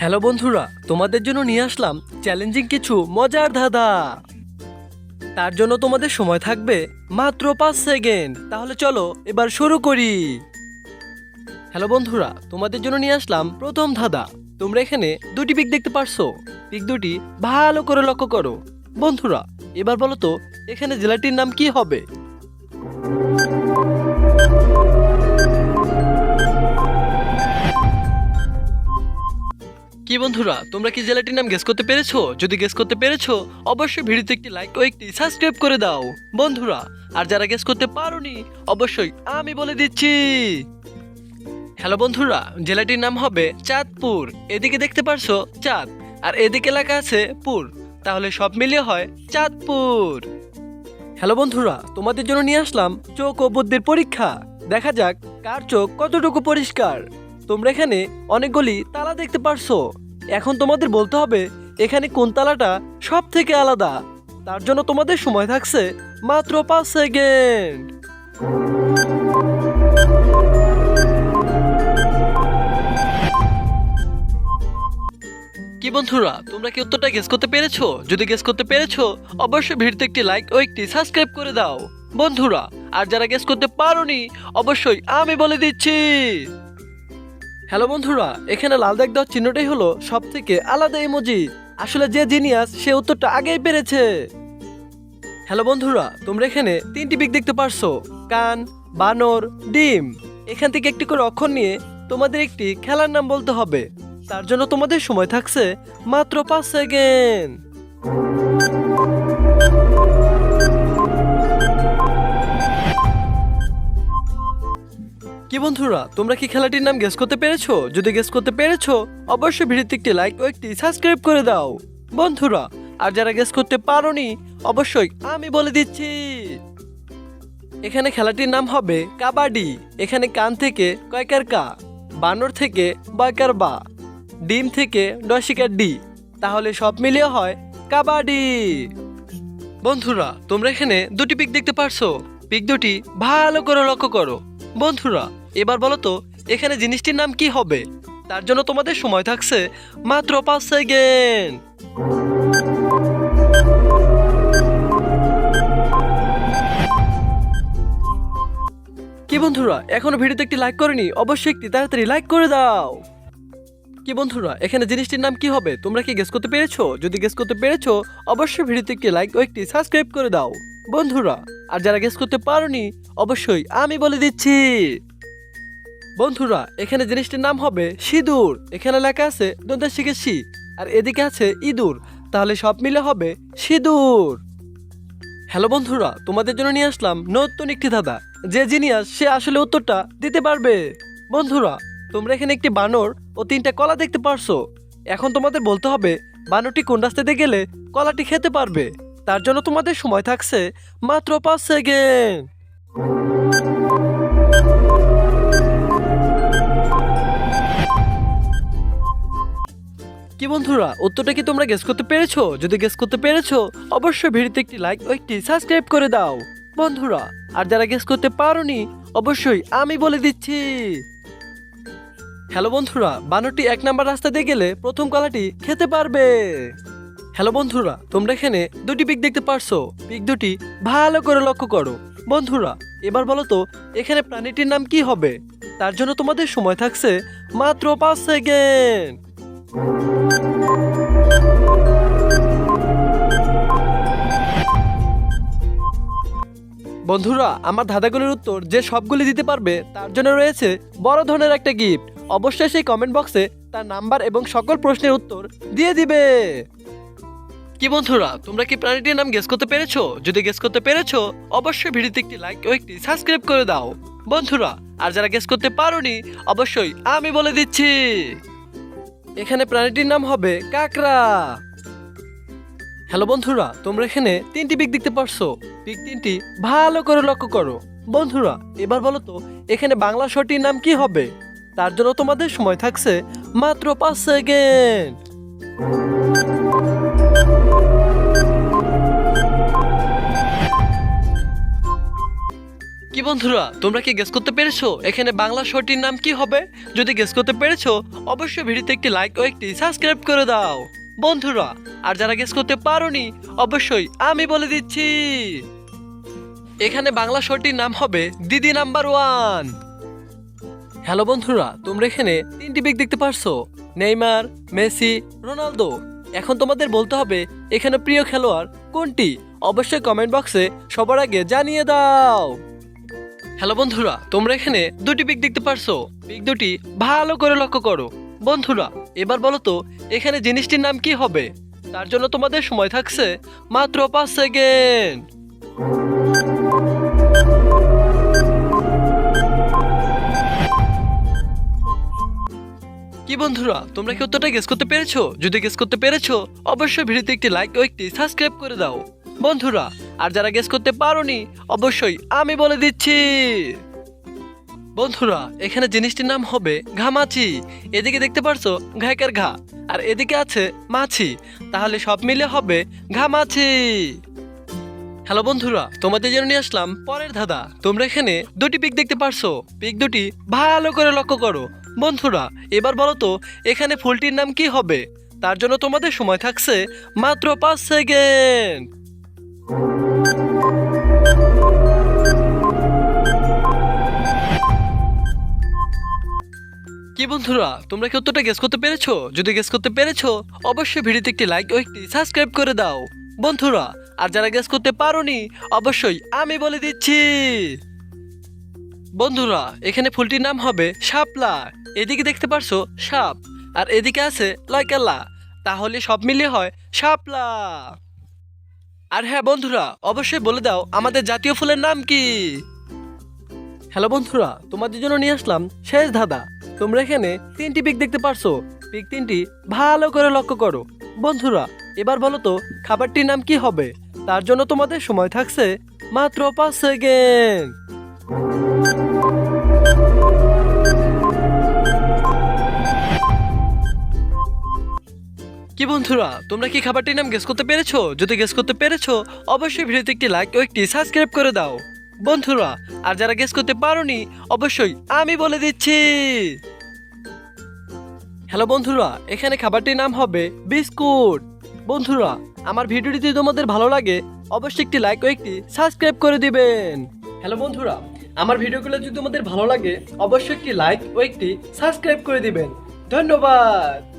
Hello বন্ধুরা, তোমাদের জন্য নিয়ে আসলাম চ্যালেঞ্জিং কিছু মজার ধাঁধা। তার জন্য তোমাদের সময় থাকবে মাত্র পাঁচ সেকেন্ড তাহলে চলো, এবার শুরু করি। হ্যালো বন্ধুরা, তোমাদের জন্য নিয়ে আসলাম প্রথম ধাঁধা। তোমরা এখানে দুটি পিক দেখতে পারছ। পিক দুটি ভালো করে লক্ষ্য করো। বন্ধুরা, এবার বলো তো, এখানে জেলাটির নাম কি হবে? কি বন্ধুরা, তোমরা কি জেলাটির নাম গেস করতে পেরেছ? যদি গেস করতে পেরেছ, অবশ্যই ভিডিওতে একটি লাইক ও একটি সাবস্ক্রাইব করে দাও। বন্ধুরা, আর যারা গেস করতে পারোনি, অবশ্যই আমি বলে দিচ্ছি। হ্যালো বন্ধুরা, জেলাটির নাম হবে চাঁদপুর। এদিকে দেখতে পারছ, চাঁদ। আর এদিকে লেখা আছে পুর। তাহলে সব মিলিয়ে হয় চাঁদপুর। হ্যালো বন্ধুরা, তোমাদের জন্য নিয়ে আসলাম চোখ ও বুদ্ধির পরীক্ষা। দেখা যাক কার চোখ কতটুকু পরিষ্কার। তোমরা এখানে অনেকগুলি তালা দেখতে পারছ। এখন তোমাদের বলতে হবে, এখানে কোন তালাটা সব থেকে আলাদা। তার জন্য তোমাদের সময় থাকছে মাত্র পাঁচ সেকেন্ড। কি বন্ধুরা, তোমরা কি উত্তরটা গেস করতে পেরেছ? যদি গেস করতে পেরেছ, অবশ্যই ভিডিওতে একটি লাইক ও একটি সাবস্ক্রাইব করে দাও। বন্ধুরা, আর যারা গেস করতে পারোনি, অবশ্যই আমি বলে দিচ্ছি। হ্যালো বন্ধুরা, এখানে লাল দাগ দেওয়ার চিহ্নটাই হলো সব থেকে আলাদা ইমোজি আসলে যে জিনিয়াস সে উত্তরটা আগেই পেরেছে। হ্যালো বন্ধুরা, তোমরা এখানে তিনটি পিক দেখতে পারছ। কান, বানর, ডিম। এখান থেকে একটি করে অক্ষর নিয়ে তোমাদের একটি খেলার নাম বলতে হবে। তার জন্য তোমাদের সময় থাকছে মাত্র পাঁচ সেকেন্ড। কি বন্ধুরা, তোমরা কি খেলাটির নাম গেস করতে পেরেছ? যদি গেস করতে পেরেছ, অবশ্যই ভিডিওতে একটি লাইক ও একটি সাবস্ক্রাইব করে দাও। বন্ধুরা, আর যারা গেস করতে পারোনি, অবশ্যই আমি বলে দিচ্ছি। এখানে খেলাটির নাম হবে কাবাডি। এখানে কান থেকে কয়কার কা? বানর থেকে বয়কার বা। ডিম থেকে ডসিকার ডি। তাহলে সব মিলিয়ে হয় কাবাডি। বন্ধুরা, তোমরা এখানে দুটি পিক দেখতে পারছ। পিক দুটি ভালো করে লক্ষ্য করো। বন্ধুরা এবার বলো তো, এখানে জিনিসটির নাম কি হবে? তার জন্য তোমাদের সময় থাকছে মাত্র পাঁচ সেকেন্ড। কি বন্ধুরা, এখনও ভিডিওতে একটি লাইক করেনি? অবশ্যই একটি তাড়াতাড়ি লাইক করে দাও। কি বন্ধুরা, এখানে জিনিসটির নাম কি হবে? তোমরা কি গেস করতে পেরেছ? যদি গেস করতে পেরেছ, অবশ্যই ভিডিওতে একটি লাইক ও একটি সাবস্ক্রাইব করে দাও। বন্ধুরা, আর যারা গেস করতে পারোনি, অবশ্যই আমি বলে দিচ্ছি। বন্ধুরা, এখানে জিনিসটির নাম হবে সিঁদুর। এখানে লেখা আছে দন্তা শিখেছি আর এদিকে আছে ইঁদুর। তাহলে সব মিলে হবে সিঁদুর। হ্যালো বন্ধুরা, তোমাদের জন্য নিয়ে আসলাম নতুন একটি ধাঁধা। যে জিনিয়াস, সে আসলে উত্তরটা দিতে পারবে। বন্ধুরা, তোমরা এখানে একটি বানর ও তিনটা কলা দেখতে পারছ। এখন তোমাদের বলতে হবে, বানরটি কোন রাস্তাতে গেলে কলাটি খেতে পারবে? তার জন্য তোমাদের সময় থাকছে মাত্র পাঁচ সেকেন্ড। কি বন্ধুরা, উত্তরটা কি তোমরা গেস করতে পেরেছ? যদি গেস করতে পেরেছ, অবশ্যই ভিডিওতে একটি লাইক ও একটি সাবস্ক্রাইব করে দাও। বন্ধুরা, আর যারা গেস করতে পারোনি, অবশ্যই আমি বলে দিচ্ছি। হ্যালো বন্ধুরা, বানরটি এক নাম্বার রাস্তা দিয়ে গেলে প্রথম কলাটি খেতে পারবে। হ্যালো বন্ধুরা, তোমরা এখানে দুটি পিক দেখতে পারছ। পিক দুটি ভালো করে লক্ষ্য করো। বন্ধুরা, এবার বলো তো, এখানে প্রাণীটির নাম কি হবে? তার জন্য তোমাদের সময় থাকছে মাত্র পাঁচ সেকেন্ড বন্ধুরা, আমার ধাঁধাগুলির উত্তর যে সবগুলি দিতে পারবে, তার জন্য রয়েছে বড় ধরনের একটা গিফট অবশ্যই সেই কমেন্ট বক্সে তার নাম্বার এবং সকল প্রশ্নের উত্তর দিয়ে দিবে। কি বন্ধুরা, তোমরা কি প্রাণীটির নাম গেস করতে পেরেছ? যদি গেস করতে পেরেছ, অবশ্যই ভিডিওতে একটি লাইক ও একটি সাবস্ক্রাইব করে দাও। বন্ধুরা, আর যারা গেস করতে পারোনি, অবশ্যই আমি বলে দিচ্ছি। এখানে প্রাণীটির নাম হবে কাকড়া। হ্যালো বন্ধুরা, তোমরা এখানে তিনটি পিক দেখতে পারছ। পিক তিনটি ভালো করে লক্ষ্য করো। বন্ধুরা, এবার বলো তো, এখানে বাংলা শটির নাম কি হবে? তার জন্য তোমাদের সময় থাকছে মাত্র পাঁচ সেকেন্ড। কি বন্ধুরা, তোমরা কি গেস করতে পেরেছ? এখানে বাংলা শোটির নাম কি হবে? যদি গেস করতে পেরেছ, অবশ্যই ভিডিওতে একটি লাইক ও একটি সাবস্ক্রাইব করে দাও। বন্ধুরা, আর যারা গেস করতে পারোনি, অবশ্যই আমি বলে দিচ্ছি। এখানে বাংলা শোটির নাম হবে দিদি নাম্বার ওয়ান। হ্যালো বন্ধুরা, তোমরা এখানে তিনটি বিগ দেখতে পারছ, নেইমার, মেসি, রোনালদো। এখন তোমাদের বলতে হবে, এখানে প্রিয় খেলোয়াড় কোনটি? অবশ্যই কমেন্ট বক্সে সবার আগে জানিয়ে দাও। হ্যালো বন্ধুরা, তোমরা এখানে দুটি পিক দেখতে পারছ। পিক দুটি ভালো করে লক্ষ্য করো। বন্ধুরা এবার বলো তো, এখানে জিনিসটির নাম কি হবে? তার জন্য তোমাদের সময় থাকছে মাত্র পাঁচ সেকেন্ড। কি বন্ধুরা, তোমরা কি উত্তরটা গেস করতে পেরেছ? যদি গেস করতে পেরেছ, অবশ্যই ভিডিওতে একটি লাইক ও একটি সাবস্ক্রাইব করে দাও। বন্ধুরা, আর যারা গেস করতে পারোনি, অবশ্যই আমি বলে দিচ্ছি। বন্ধুরা, এখানে জিনিসটির নাম হবে ঘামাচি এদিকে দেখতে পারছ, ঘাইকার ঘা। আর এদিকে আছে মাছি। তাহলে সব মিলে হবে ঘামাচি হ্যালো বন্ধুরা, তোমাদের জন্য নিয়ে আসলাম পরের ধাঁধা। তোমরা এখানে দুটি পিক দেখতে পারছ। পিক দুটি ভালো করে লক্ষ্য করো। বন্ধুরা, এবার বলো তো, এখানে ফুলটির নাম কি হবে? তার জন্য তোমাদের সময় থাকছে মাত্র পাঁচ সেকেন্ড। কি বন্ধুরা, তোমরা কি উত্তরটা গেস করতে পেরেছ? যদি গেস করতে পেরেছ, অবশ্যই ভিডিওতে একটি লাইক ও একটি সাবস্ক্রাইব করে দাও। বন্ধুরা, আর যারা গেস করতে পারোনি, অবশ্যই আমি বলে দিচ্ছি। বন্ধুরা, এখানে ফুলটির নাম হবে শাপলা। এদিকে দেখতে পারছ, সাপ। আর এদিকে আছে লয়কাল্লা তাহলে সব মিলিয়ে হয় শাপলা। আর হ্যাঁ বন্ধুরা, অবশ্যই বলে দাও, আমাদের জাতীয় ফুলের নাম কি? হ্যালো, বন্ধুরা, তোমাদের জন্য নিয়ে আসলাম শেষ ধাঁধা। তোমরা এখানে তিনটি পিক দেখতে পারছ। পিক তিনটি ভালো করে লক্ষ্য করো। বন্ধুরা, এবার বলো তো, খাবারটির নাম কি হবে? তার জন্য তোমাদের সময় থাকছে মাত্র পাঁচ সেকেন্ড কি বন্ধুরা, তোমরা কি খাবারটির নাম গেস করতে পেরেছ? যদি গেস করতে পেরেছ, অবশ্যই ভিডিওতে একটি লাইক ও একটি সাবস্ক্রাইব করে দাও। বন্ধুরা, আর যারা গেস করতে পারোনি, অবশ্যই আমি বলে দিচ্ছি। হ্যালো বন্ধুরা, এখানে খাবারটির নাম হবে বিস্কুট। বন্ধুরা, আমার ভিডিওটি যদি তোমাদের ভালো লাগে, অবশ্যই একটি লাইক ও একটি সাবস্ক্রাইব করে দিবেন। হ্যালো বন্ধুরা, আমার ভিডিওগুলো যদি তোমাদের ভালো লাগে, অবশ্যই একটি লাইক ও একটি সাবস্ক্রাইব করে দিবেন। ধন্যবাদ।